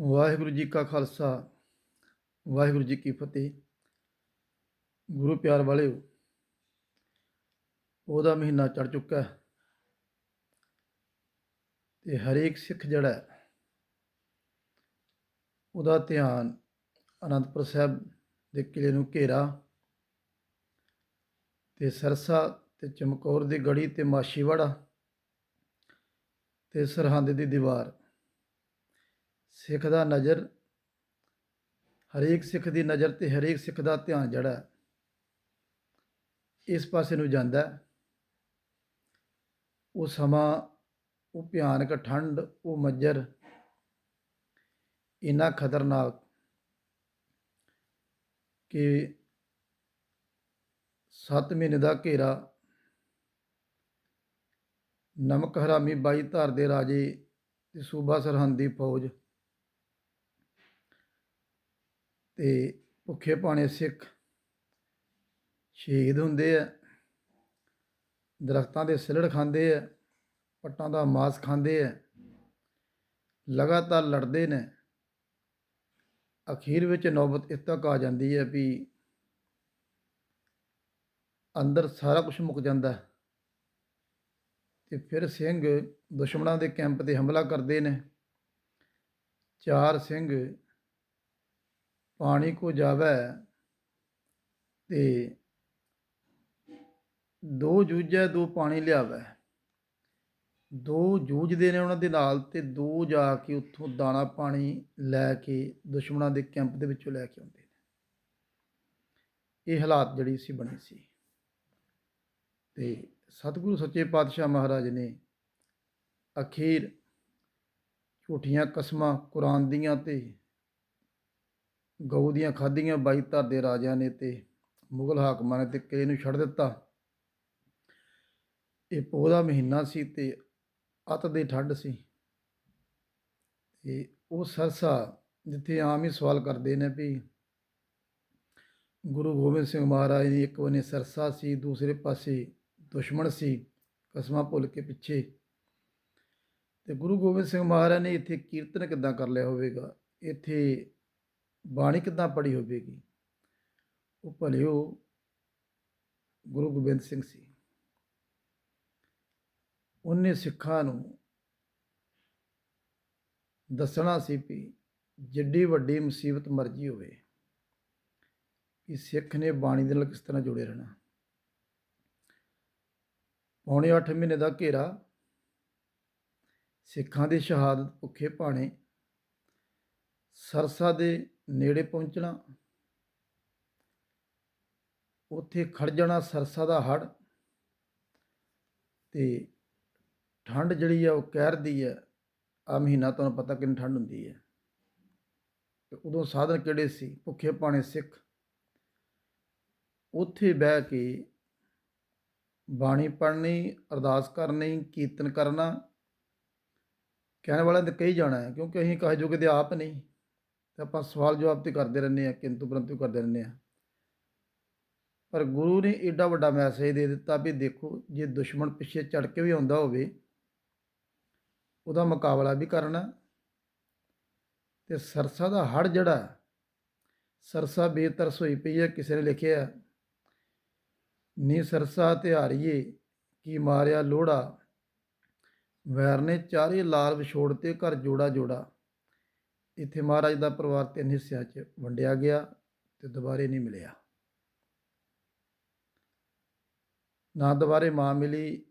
ਵਾਹਿਗੁਰੂ ਜੀ ਕਾ ਖਾਲਸਾ, ਵਾਹਿਗੁਰੂ ਜੀ ਕੀ ਫਤਿਹ। ਗੁਰੂ ਪਿਆਰ ਵਾਲਿਓ, ਉਹਦਾ ਮਹੀਨਾ ਚੜ ਚੁੱਕਾ ਹੈ ਤੇ ਹਰੇਕ ਸਿੱਖ ਜਿਹੜਾ ਉਹਦਾ ਧਿਆਨ ਅਨੰਦਪੁਰ ਸਾਹਿਬ ਦੇ ਕਿਲੇ ਨੂੰ ਘੇਰਾ ਤੇ ਸਰਸਾ ਤੇ ਚਮਕੌਰ ਦੀ ਗੜੀ ਤੇ ਮਾਸ਼ੀਵਾੜਾ ਤੇ ਸਰਹੰਦ ਦੀ ਦੀਵਾਰ ਸਿੱਖ ਦਾ ਨਜ਼ਰ, ਹਰੇਕ ਸਿੱਖ ਦੀ ਨਜ਼ਰ ਤੇ ਹਰੇਕ ਸਿੱਖ ਦਾ ਧਿਆਨ ਜਿਹੜਾ ਇਸ ਪਾਸੇ ਨੂੰ ਜਾਂਦਾ ਉਹ ਸਮਾਂ, ਉਹ ਭਿਆਨਕ ਠੰਡ, ਉਹ ਮੱਜਰ ਇੰਨਾ ਖਤਰਨਾਕ ਕਿ 7 ਮਹੀਨੇ ਦਾ ਘੇਰਾ ਨਮਕ ਹਰਾਮੀ ਬਾਈ ਧਾਰ ਦੇ ਰਾਜੇ ਤੇ ਸੂਬਾ ਸਰਹੰਦ ਦੀ ਫੌਜ ਤੇ ਭੁੱਖੇ ਪਾਣੇ ਸਿੱਖ ਸ਼ਹੀਦ ਹੁੰਦੇ ਆ, ਦਰਖਤਾਂ ਦੇ ਸਿਲੜ ਖਾਂਦੇ ਆ, ਪੱਟਾਂ ਦਾ ਮਾਸ ਖਾਂਦੇ ਆ, ਲਗਾਤਾਰ ਲੜਦੇ ਨੇ। ਅਖੀਰ ਵਿੱਚ ਨੌਬਤ ਇਸ ਤੱਕ ਆ ਜਾਂਦੀ ਹੈ ਵੀ ਅੰਦਰ ਸਾਰਾ ਕੁਝ ਮੁੱਕ ਜਾਂਦਾ ਹੈ ਤੇ ਫਿਰ ਸਿੰਘ ਦੁਸ਼ਮਣਾਂ ਦੇ ਕੈਂਪ ਤੇ ਹਮਲਾ ਕਰਦੇ ਨੇ। ਚਾਰ ਸਿੰਘ ਪਾਣੀ ਕੋ ਜਾਵੇ ਤੇ ਦੋ ਜੂਝੈ, ਦੋ ਪਾਣੀ ਲਿਆਵੇ। ਦੋ ਜੂਝਦੇ ਨੇ ਉਹਨਾਂ ਦੇ ਨਾਲ ਤੇ ਦੋ ਜਾ ਕੇ ਉੱਥੋਂ ਦਾਣਾ ਪਾਣੀ ਲੈ ਕੇ ਦੁਸ਼ਮਣਾਂ ਦੇ ਕੈਂਪ ਦੇ ਵਿੱਚੋਂ ਲੈ ਕੇ ਆਉਂਦੇ ਨੇ। ਇਹ ਹਾਲਾਤ ਜਿਹੜੀ ਸੀ ਬਣੀ ਸੀ। ਤੇ ਸਤਿਗੁਰੂ ਸੱਚੇ ਪਾਤਸ਼ਾਹ ਮਹਾਰਾਜ ਨੇ ਅਖੀਰ ਝੂਠੀਆਂ ਕਸਮਾਂ ਕੁਰਾਨ ਦੀਆਂ ਤੇ ਗਊ ਦੀਆਂ ਖਾਧੀਆਂ ਬਾਈ ਧਰ ਦੇ ਰਾਜਿਆਂ ਨੇ ਤੇ ਮੁਗਲ ਹਾਕਮਾਂ ਨੇ ਤੇ ਕਿਲੇ ਨੂੰ ਛੱਡ ਦਿੱਤਾ। ਇਹ ਪੋਹ ਮਹੀਨਾ ਸੀ ਤੇ ਅਤ ਦੀ ਠੰਡ ਸੀ। ਤੇ ਉਹ ਸਰਸਾ ਜਿੱਥੇ ਆਮ ਹੀ ਸਵਾਲ ਕਰਦੇ ਨੇ ਵੀ ਗੁਰੂ ਗੋਬਿੰਦ ਸਿੰਘ ਮਹਾਰਾਜ ਦੀ ਇੱਕ ਬਨੇ ਸਰਸਾ ਸੀ, ਦੂਸਰੇ ਪਾਸੇ ਦੁਸ਼ਮਣ ਸੀ, ਕਸਮਾਂ ਭੁੱਲ ਕੇ ਪਿੱਛੇ। ਤੇ ਗੁਰੂ ਗੋਬਿੰਦ ਸਿੰਘ ਮਹਾਰਾਜ ਨੇ ਇੱਥੇ ਕੀਰਤਨ ਕਿੱਦਾਂ ਕਰ ਲਿਆ ਹੋਵੇਗਾ? ਇੱਥੇ ਬਾਣੀ ਕਿੱਦਾਂ ਪੜੀ ਹੋਵੇਗੀ? ਉਹ ਭਲਿਓ ਗੁਰੂ ਗੋਬਿੰਦ ਸਿੰਘ ਸੀ। ਉਹਨੇ ਸਿੱਖਾਂ ਨੂੰ ਦੱਸਣਾ ਸੀ ਵੀ ਜਿੱਡੀ ਵੱਡੀ ਮੁਸੀਬਤ ਮਰਜ਼ੀ ਹੋਵੇ ਕਿ ਸਿੱਖ ਨੇ ਬਾਣੀ ਦੇ ਨਾਲ ਕਿਸ ਤਰ੍ਹਾਂ ਜੁੜੇ ਰਹਿਣਾ। ਪੌਣੇ 8 ਮਹੀਨੇ ਦਾ ਘੇਰਾ ਸਿੱਖਾਂ ਦੀ ਸ਼ਹਾਦਤ ਭੁੱਖੇ ਭਾਣੇ ਸਰਸਾ ਦੇ ਨੇੜੇ ਪਹੁੰਚਣਾ। ਉੱਥੇ ਖੜ ਜਾਣਾ ਸਰਸਾ ਦਾ ਹੜ ਤੇ ਠੰਡ ਜਿਹੜੀ ਆ ਉਹ ਕਹਿਰਦੀ ਹੈ ਆ। ਮਹੀਨਾ ਤੁਹਾਨੂੰ ਪਤਾ ਕਿੰਨੀ ਠੰਡ ਹੁੰਦੀ ਹੈ ਤੇ ਉਦੋਂ ਸਾਧਨ ਕਿਹੜੇ ਸੀ? ਭੁੱਖੇ ਪਾਣੇ ਸਿੱਖ। ਉੱਥੇ ਬਹਿ ਕੇ ਬਾਣੀ ਪੜ੍ਹਨੀ, ਅਰਦਾਸ ਕਰਨੀ, ਕੀਰਤਨ ਕਰਨਾ। ਕਹਿਣ ਵਾਲਿਆਂ ਤੇ ਕਹੀ ਜਾਣਾ ਹੈ ਕਿਉਂਕਿ ਅਸੀਂ ਕਹੇ ਜੋਗੇ ਦੇ ਆਪ ਨਹੀਂ। ਤੇ ਆਪਾਂ ਸਵਾਲ ਜਵਾਬ ਤੇ ਕਰਦੇ ਰਹਿੰਦੇ ਆ ਕਿੰਤੂ ਪਰੰਤੂ ਕਰਦੇ ਰਹਿੰਦੇ ਆ ਪਰ ਗੁਰੂ ਨੇ ਏਡਾ ਵੱਡਾ ਮੈਸੇਜ ਦੇ ਦਿੱਤਾ ਵੀ ਦੇਖੋ, ਜੇ ਦੁਸ਼ਮਣ ਪਿੱਛੇ ਚੜ ਕੇ ਵੀ ਆਉਂਦਾ ਹੋਵੇ, ਉਹਦਾ ਮੁਕਾਬਲਾ ਵੀ ਕਰਨਾ। ਤੇ ਸਰਸਾ ਦਾ ਹੜ ਜਿਹੜਾ, ਸਰਸਾ ਬੇਤਰਸ ਹੋਈ ਪਈ ਹੈ, ਕਿਸੇ ਨੇ ਲਿਖਿਆ ਨੀ ਸਰਸਾ ਤਿਹਾਰੀਏ, ਕੀ ਮਾਰਿਆ ਲੋੜਾ ਵੈਰ ਨੇ ਚਾਰੇ ਲਾਲ ਵਿਛੋੜ ਤੇ ਘਰ ਜੋੜਾ ਜੋੜਾ। ਇੱਥੇ ਮਹਾਰਾਜ ਦਾ ਪਰਿਵਾਰ ਤਿੰਨ ਹਿੱਸਿਆਂ 'ਚ ਵੰਡਿਆ ਗਿਆ ਤੇ ਦੁਬਾਰੇ ਨਹੀਂ ਮਿਲਿਆ। ਨਾ ਦੁਬਾਰੇ ਮਾਂ ਮਿਲੀ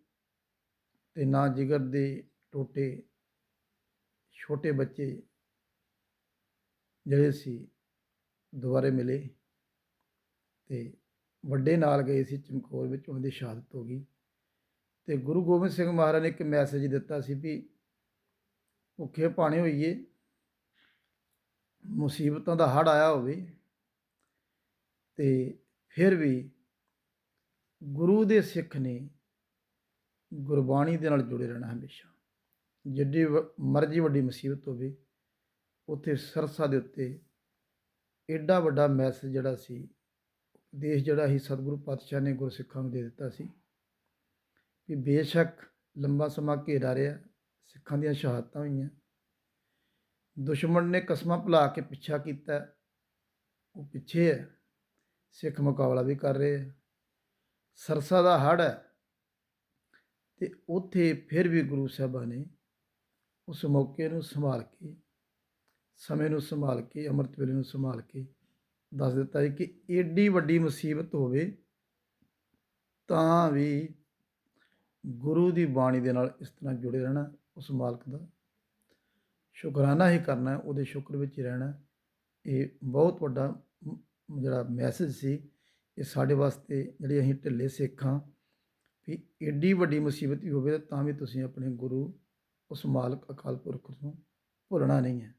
ਤੇ ਨਾ ਜਿਗਰ ਦੇ ਟੋਟੇ ਛੋਟੇ ਬੱਚੇ ਜਿਹੜੇ ਸੀ ਦੁਬਾਰੇ ਮਿਲੇ ਤੇ ਵੱਡੇ ਨਾਲ ਗਏ ਸੀ ਚਮਕੌਰ ਵਿੱਚ, ਉਹਨਾਂ ਦੀ ਸ਼ਹਾਦਤ ਹੋ ਗਈ। ਤੇ ਗੁਰੂ ਗੋਬਿੰਦ ਸਿੰਘ ਮਹਾਰਾਜ ਨੇ ਇੱਕ ਮੈਸੇਜ ਦਿੱਤਾ ਸੀ ਵੀ ਭੁੱਖੇ ਪਾਣੇ ਹੋਈਏ ਮੁਸੀਬਤਾਂ ਦਾ ਹੜ ਆਇਆ ਹੋਵੇ ਤੇ ਫਿਰ ਵੀ ਗੁਰੂ ਦੇ ਸਿੱਖ ਨੇ ਗੁਰਬਾਣੀ ਦੇ ਨਾਲ ਜੁੜੇ ਰਹਿਣਾ ਹਮੇਸ਼ਾ। ਜਿੱਡੀ ਵ- ਮਰਜ਼ੀ ਵੱਡੀ ਮੁਸੀਬਤ ਹੋਵੇ, ਉੱਥੇ ਸਰਸਾ ਦੇ ਉੱਤੇ ਐਡਾ ਵੱਡਾ ਮੈਸੇਜ ਜਿਹੜਾ ਸੀ ਦੇਸ਼ ਜਿਹੜਾ ਹੀ ਸਤਿਗੁਰੂ ਪਾਤਸ਼ਾਹ ਨੇ ਗੁਰਸਿੱਖਾਂ ਨੂੰ ਦੇ ਦਿੱਤਾ ਸੀ ਕਿ ਬੇਸ਼ੱਕ ਲੰਬਾ ਸਮਾਂ ਘੇਰਾ ਰਿਹਾ, ਸਿੱਖਾਂ ਦੀਆਂ ਸ਼ਹਾਦਤਾਂ ਹੋਈਆਂ। ਦੁਸ਼ਮਣ ਨੇ ਕਸਮਾਂ ਭੁਲਾ ਕੇ ਪਿੱਛਾ ਕੀਤਾ। ਉਹ ਪਿੱਛੇ ਹੈ। ਸਿੱਖ ਮੁਕਾਬਲਾ ਵੀ ਕਰ ਰਹੇ ਹੈ। ਸਰਸਾ ਦਾ ਹੜ੍ਹ ਹੈ। ਤੇ ਉੱਥੇ ਫਿਰ ਵੀ ਗੁਰੂ ਸਾਹਿਬਾਂ ਨੇ ਉਸ ਮੌਕੇ ਨੂੰ ਸੰਭਾਲ ਕੇ, ਸਮੇਂ ਨੂੰ ਸੰਭਾਲ ਕੇ, ਅੰਮ੍ਰਿਤ ਵੇਲੇ ਨੂੰ ਸੰਭਾਲ ਕੇ ਦੱਸ ਦਿੱਤਾ ਹੈ ਕਿ ਏਡੀ ਵੱਡੀ ਮੁਸੀਬਤ ਹੋਵੇ ਤਾਂ ਵੀ ਗੁਰੂ ਦੀ ਬਾਣੀ ਦੇ ਨਾਲ ਇਸ ਤਰ੍ਹਾਂ ਜੁੜੇ ਰਹਿਣਾ ਉਸ ਮਾਲਕ ਦਾ ਸ਼ੁਕਰਾਨਾ ਹੀ ਕਰਨਾ ਉਹਦੇ ਸ਼ੁਕਰ ਵਿੱਚ ਹੀ ਰਹਿਣਾ ਇਹ ਬਹੁਤ ਵੱਡਾ ਜਿਹੜਾ ਮੈਸੇਜ ਸੀ, ਇਹ ਸਾਡੇ ਵਾਸਤੇ ਜਿਹੜੇ ਅਸੀਂ ਢਿੱਲੇ ਸਿੱਖ ਹਾਂ ਵੀ ਏਡੀ ਵੱਡੀ ਮੁਸੀਬਤ ਵੀ ਹੋਵੇ ਤਾਂ ਵੀ ਤੁਸੀਂ ਆਪਣੇ ਗੁਰੂ ਉਸ ਮਾਲਕ ਅਕਾਲ ਪੁਰਖ ਨੂੰ ਭੁੱਲਣਾ ਨਹੀਂ ਹੈ।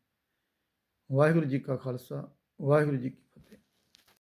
ਵਾਹਿਗੁਰੂ ਜੀ ਕਾ ਖਾਲਸਾ, ਵਾਹਿਗੁਰੂ ਜੀ